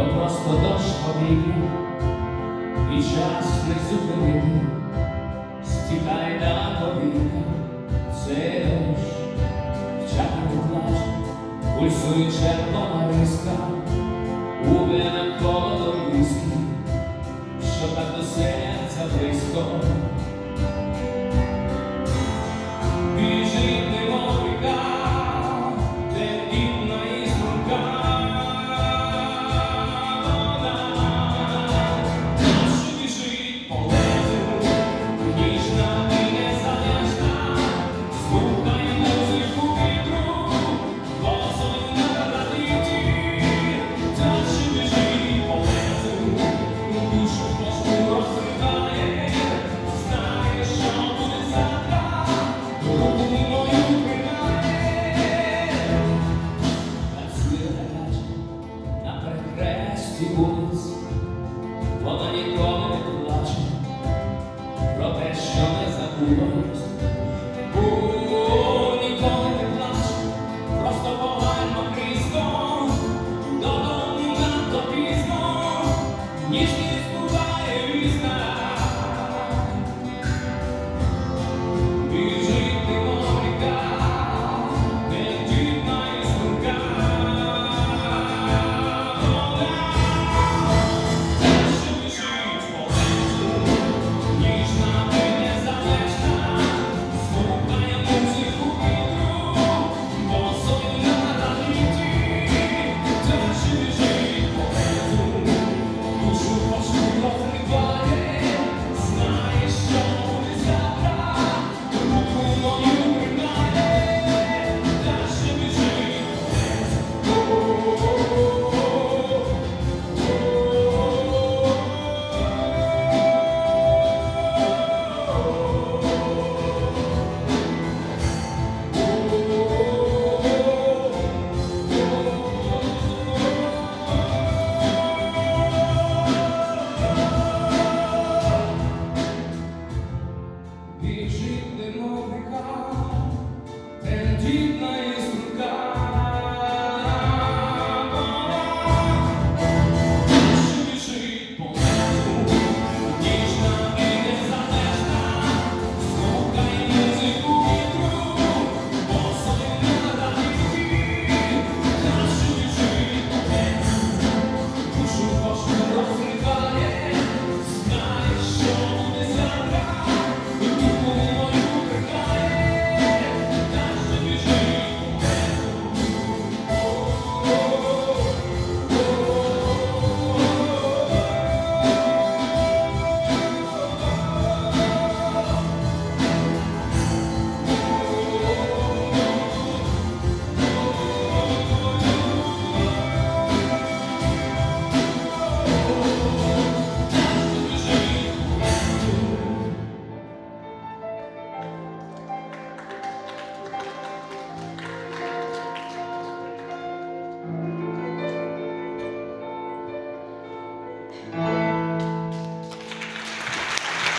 то просто дощ повітря. І час не зупинити, стікай на повітря, це дощ, в чакрі плач, пульсує червона. вулиці вулиць, вона ніколи не плаче про те, що не забулось.